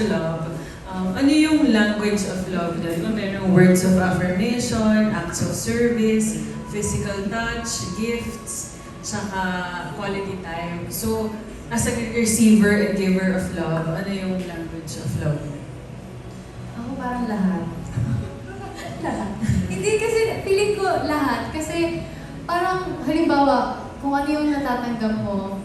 to love, um, ano yung language of love? Di ba merong words of affirmation, acts of service, physical touch, gifts, saka quality time. So, as a receiver and giver of love, ano yung language of love? Ako parang lahat. lahat. Hindi kasi, feeling ko lahat. Kasi parang, halimbawa, kung ano yung natatanggap mo,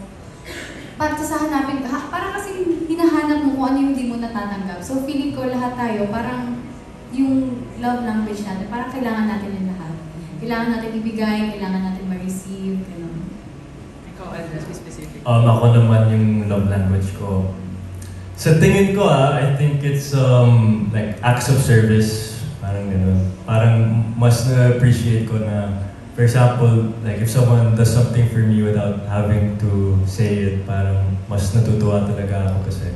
para sa hanapin, ha, parang kasi hinahanap mo kung ano yung hindi mo natatanggap. So feeling ko lahat tayo, parang yung love language natin, parang kailangan natin yung lahat. Kailangan natin ibigay, kailangan natin ma-receive, gano'n. Ikaw, Andres, be specific. Um, ako naman yung love language ko. Sa tingin ko ah, I think it's um, like acts of service. Parang ganun. Parang mas na-appreciate ko na, for example, like if someone does something for me without having to say it, parang mas natutuwa talaga ako kasi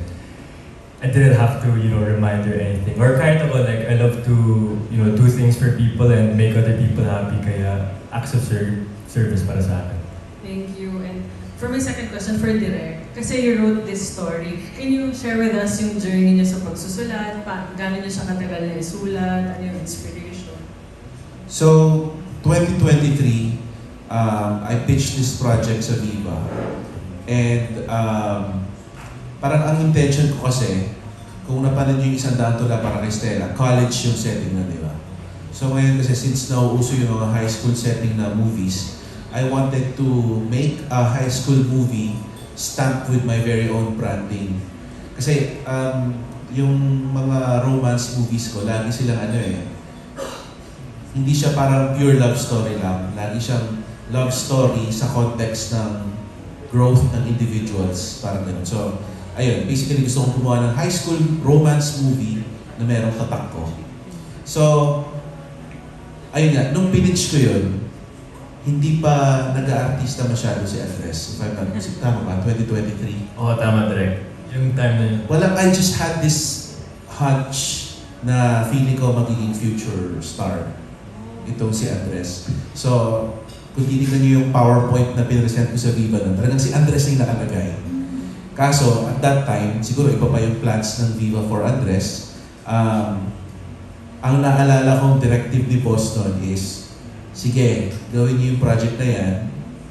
I didn't have to, you know, remind or anything. Or kahit ako, like, I love to, you know, do things for people and make other people happy. Kaya acts of ser- service para sa akin. Thank you. And for my second question for Direk, kasi you wrote this story, can you share with us yung journey niyo sa pagsusulat? Pa, gano'n niyo siya katagal na isulat? Ano yung inspiration? So, 2023, um, I pitched this project sa Viva. And um, parang ang intention ko kasi, kung napanood niyo yung isang daan tula para kay Stella, college yung setting na, di ba? So ngayon kasi since nauuso yung mga high school setting na movies, I wanted to make a high school movie stamped with my very own branding. Kasi um, yung mga romance movies ko, lagi silang ano eh, hindi siya parang pure love story lang. Lagi siyang love story sa context ng growth ng individuals. Parang ganun. So, ayun, basically gusto kong gumawa ng high school romance movie na merong tatak ko. So, ayun nga, nung pinitch ko yun, hindi pa nag-aartista masyado si Andres. If I'm not mistaken, tama ba? 2023. Oo, tama, Direk. Yung time na yun. Walang, I just had this hunch na feeling ko magiging future star. Itong si Andres. So, kung titignan niyo yung PowerPoint na pinresent ko sa Viva nun, talagang si Andres yung nakalagay. Kaso, at that time, siguro iba pa yung plans ng Viva for Andres. Um, ang naalala kong directive ni Boston is, sige, gawin niyo yung project na yan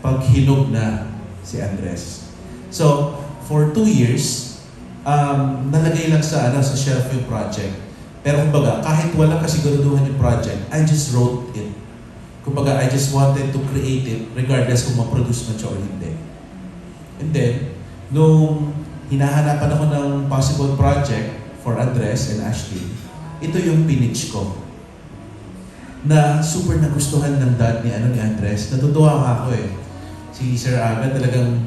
pag hinog na si Andres. So, for two years, um, nalagay lang sa, ano, sa shelf yung project. Pero kumbaga, kahit walang kasiguraduhan yung project, I just wrote it. Kumbaga, I just wanted to create it regardless kung ma-produce man siya or hindi. And then, nung hinahanapan ako ng possible project for Andres and Ashley, ito yung pinitch ko na super nagustuhan ng dad ni, ano, ni Andres. Natutuwa ako eh. Si Sir Aga talagang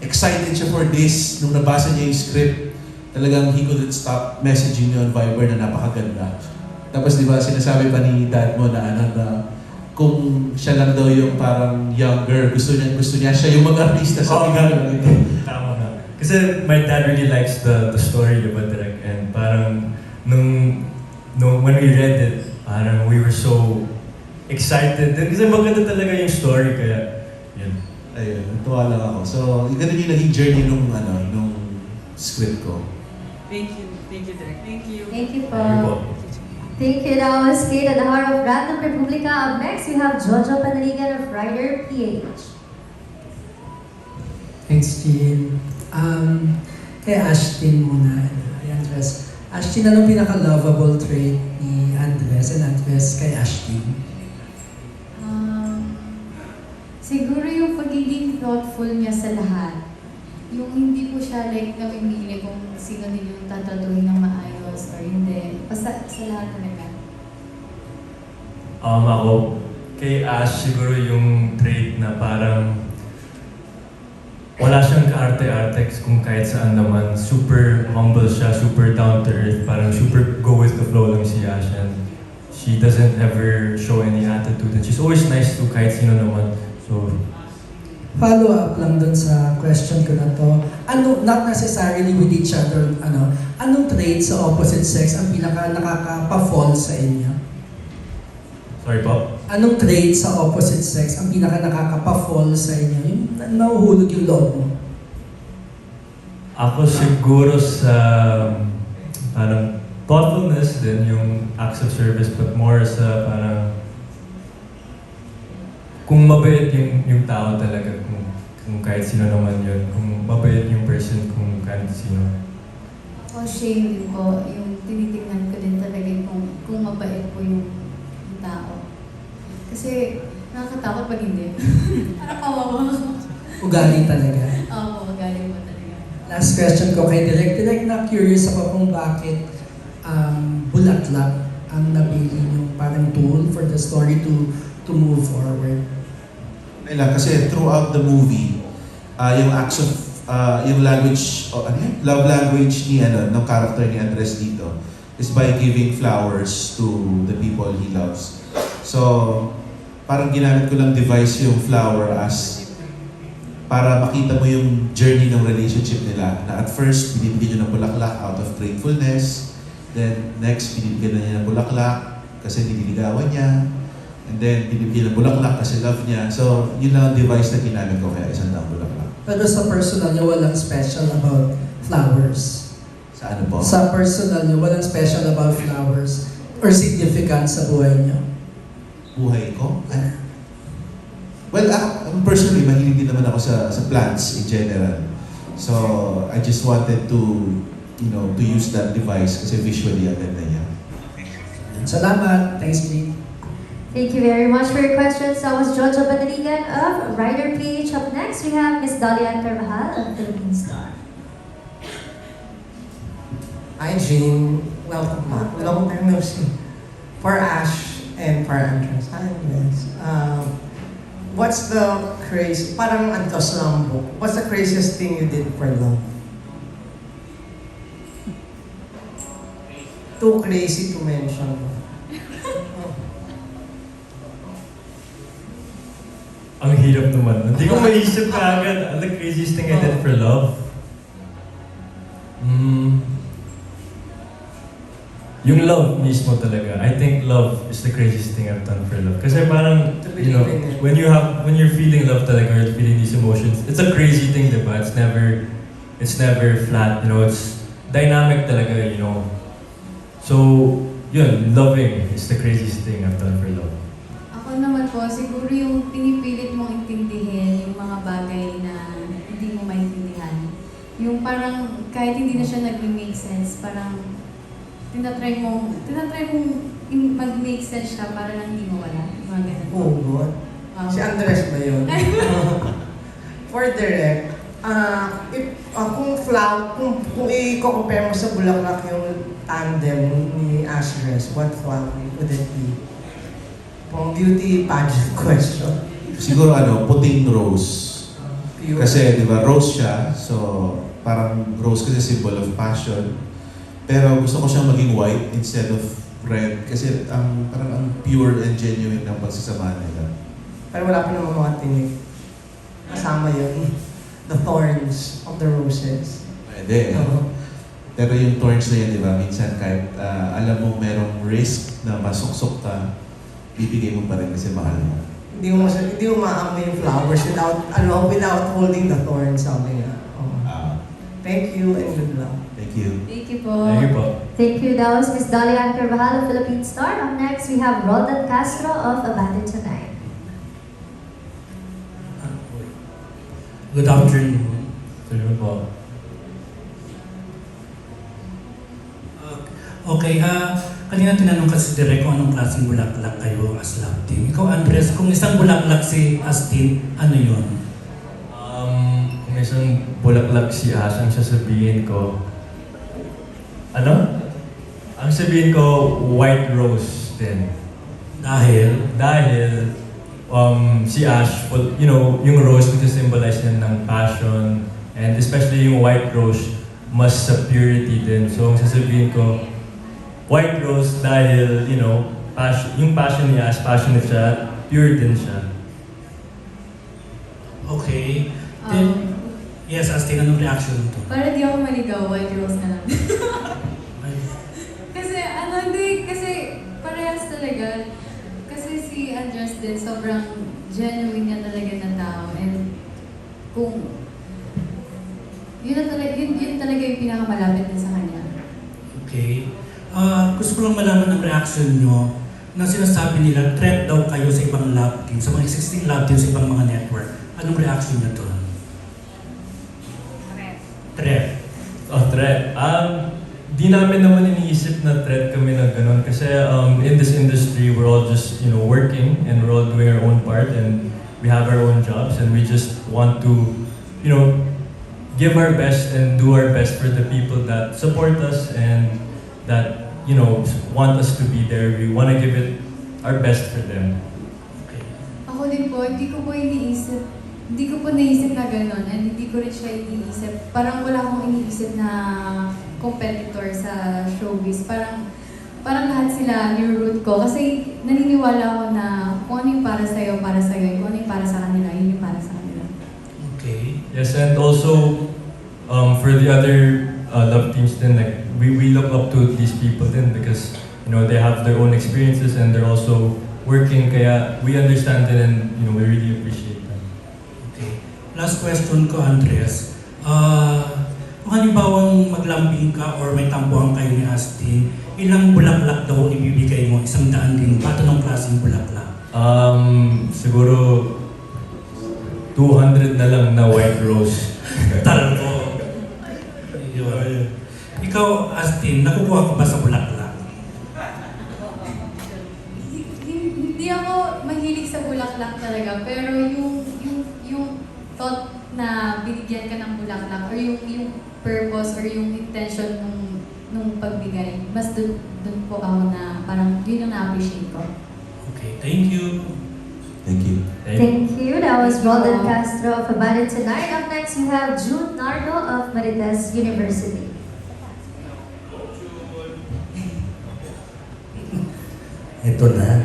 excited siya for this. Nung nabasa niya yung script, talagang he couldn't stop messaging me on Viber na napakaganda. Tapos di ba sinasabi pa ni dad mo na ano na kung siya lang daw yung parang younger, gusto niya gusto niya siya yung mag-artista sa Oo, tingin. Tama nga. Kasi my dad really likes the the story, ba, Direk? And parang, nung, nung when we read it, parang we were so excited. Kasi maganda talaga yung story, kaya, yun. Ayun, natuwa lang ako. So, ganun yung naging journey nung ano, nung script ko. Thank you. Thank you, Direk. Thank you. Thank you po. Thank you po. Thank you. That was Kate at the heart of Random Republica. Up next, we have Jojo Panaligan of Rider PH. Thanks, Jean. Um, kay Ashtin muna. Kay Andres. Ashtin, anong pinaka-lovable trait ni Andres and Andres kay Ashtin? Um, siguro yung pagiging thoughtful niya sa lahat. Yung hindi po siya like namimili kung sino yung tatatuhin ng maayos or hindi. Basta sa lahat talaga. Um, ako, kay Ash, siguro yung trait na parang wala siyang kaarte-arte kung kahit saan naman. Super humble siya, super down to earth, parang super go with the flow lang si Ash. And she doesn't ever show any attitude. And she's always nice to kahit sino naman. So, Follow up lang dun sa question ko na to. Ano, not necessarily with each other, ano, anong trait sa opposite sex ang pinaka nakaka-fall sa inyo? sorry po. Anong trait sa opposite sex ang pinaka nakaka-fall sa inyo? Yung na- nahuhulog yung loob mo? Ako siguro sa parang thoughtfulness din yung acts of service but more sa parang kung mabait yung, yung tao talaga kung, kung kahit sino naman yun kung mabait yung person kung kahit sino Ako shame din ko, yung tinitingnan ko din talaga kung, kung mabait po yung, yung tao. Kasi nakakatakot pag hindi. Parang kawawa. Ugali talaga. Oo, galing mo talaga. Last question ko kay Direk. Direk, na-curious ako kung bakit um, bulaklak ang nabili yung parang tool for the story to to move forward. Nila, kasi throughout the movie, ah, yung acts of, ah, yung language, o ano yun? Love language ni, ano, ng character ni Andres dito is by giving flowers to the people he loves. So, parang ginamit ko lang device yung flower as para makita mo yung journey ng relationship nila. Na at first, binibigyan nyo ng bulaklak out of gratefulness. Then, next, binibigyan niya ng bulaklak kasi nililigawan niya. And then, binibigyan ng bulaklak kasi love niya. So, yun lang ang device na ginamit ko kaya isang daang bulaklak. Pero sa personal niya, walang special about flowers. Sa ano po? Sa personal niya, walang special about flowers or significant sa buhay niya. buhay ko? Ano? Well, ako, um, personally, mahilig din naman ako sa, sa plants in general. So, I just wanted to, you know, to use that device kasi visually ang ganda niya. Salamat. Thanks, Vic. Thank you very much for your questions. That was Jojo Banaligan of Rider PH. Up next, we have Miss Dalian Carvajal of Philippine Star. Hi, Jean. Welcome back. Long time no see. For Ash and for Andres. Hi, Andres. Um, what's the crazy, parang antos book. What's the craziest thing you did for love? Too crazy to mention. Ang hirap naman hindi ko maisip ka agad. The craziest thing I did for love. Mm, yung love mismo talaga. I think love is the craziest thing I've done for love. Kasi parang you know, when you have when you're feeling love talaga or feeling these emotions, it's a crazy thing, diba? It's never it's never flat, you know, it's dynamic talaga, you know. So, yun, loving is the craziest thing I've done for love. Naman po, siguro yung pinipilit mong intindihin yung mga bagay na hindi mo maintindihan. Yung parang kahit hindi na siya nag-make sense, parang tinatry mong, tinatry mong mag-make sense siya para lang hindi mawala. Yung Mga ganun. Oh, God. Wow. Si Andres ba yun? For direct, ah if, ah, kung flower, kung, kung i-compare mo sa Bulaklak yung tandem ni Ashres, what flower would it be? Pang beauty pageant question. Siguro ano, puting rose. Kasi, di ba, rose siya. So, parang rose kasi symbol of passion. Pero gusto ko siyang maging white instead of red. Kasi ang parang ang pure and genuine ng pagsasama nila. Pero wala pa namang mga tinig. Kasama yun. The thorns of the roses. Pwede. Oo. Pero yung thorns na yun, di ba, minsan kahit ah, alam mo merong risk na masuksok ka, bibigay mo pa rin kasi mahal mo. Hindi mo mas- hindi mo maamoy yung flowers without ano without holding the thorns sabi nga. Oo. Ah, Thank you and good luck. thank you. Thank you po. Thank you po. Thank you. That was Miss Dalian Carvajal of Philippine Star. Up next, we have Roldan Castro of Abandoned Tonight. Good afternoon. Tuloy po. Uh, Okay, ah kanina tinanong kasi direct kung anong klaseng bulaklak kayo as love team. Ikaw, Andres, kung isang bulaklak si Astin, ano yun? Um, kung isang bulaklak si Ash, ang sasabihin ko, ano? Ang sabihin ko, white rose din. Dahil, Dahil um, si Ash, well, you know, yung rose nagsisymbolize niya ng passion and especially yung white rose, mas sa purity din. So, ang sasabihin ko, white rose dahil, you know, passion, yung passion ni Ash, passionate siya, pure din siya. okay. Then, Um, yes, Astin, anong reaction to? para di ako maligaw, white rose na lang. Kasi ano, hindi, kasi parehas talaga. Kasi si Andres din, sobrang genuine niya talaga na tao. And kung Yun, na talaga, yun, yun talaga yung pinakamalapit din sa kanya. Okay. Ah, gusto ko lang malaman ang reaction nyo na sinasabi nila threat daw kayo sa ibang lab team, sa mga existing lab team sa ibang mga network. Anong reaction nyo doon? Threat. Oh, threat. Um, di namin naman iniisip na threat kami na ganun kasi um, in this industry, we're all just, you know, working and we're all doing our own part and we have our own jobs and we just want to, you know, give our best and do our best for the people that support us and that, you know, want us to be there. We want to give it our best for them. Okay. Ako din po, hindi ko po iniisip, hindi ko po naisip na gano'n and hindi ko rin siya iniisip. Parang wala akong iniisip na competitor sa showbiz. Parang parang lahat sila ni-root ko kasi naniniwala ako na kung ano yung para sa'yo, para sa'yo. Kung ano yung para sa kanila, yun yung para sa kanila. Okay. Yes, and also um, for the other uh, love teams, then like we, we look up to these people then because you know they have their own experiences and they're also working. Kaya we understand it and you know we really appreciate them. Okay. Last question ko, Andres. Ah, kung halimbawang maglambing ka or may tampuhan kayo ni Astin, ilang bulaklak daw ibibigay mo? Isang daan din. Pato ng klaseng bulaklak? Um, siguro 200 na lang na white rose. Talbo. Yun. Ikaw, Astin, nakukuha ka ba sa bulaklak? Hindi, hindi ako mahilig sa bulaklak talaga, pero yung, yung, yung thought na binigyan ka ng bulaklak or yung, yung purpose or yung intention nung, nung pagbigay, mas dun, dun po ako na parang yun ang na-appreciate ko. Okay, thank you. Thank you. Thank Thank you. That was Roldan Castro of Tonight. Up next, we have June Nardo of Marites University. Ito na,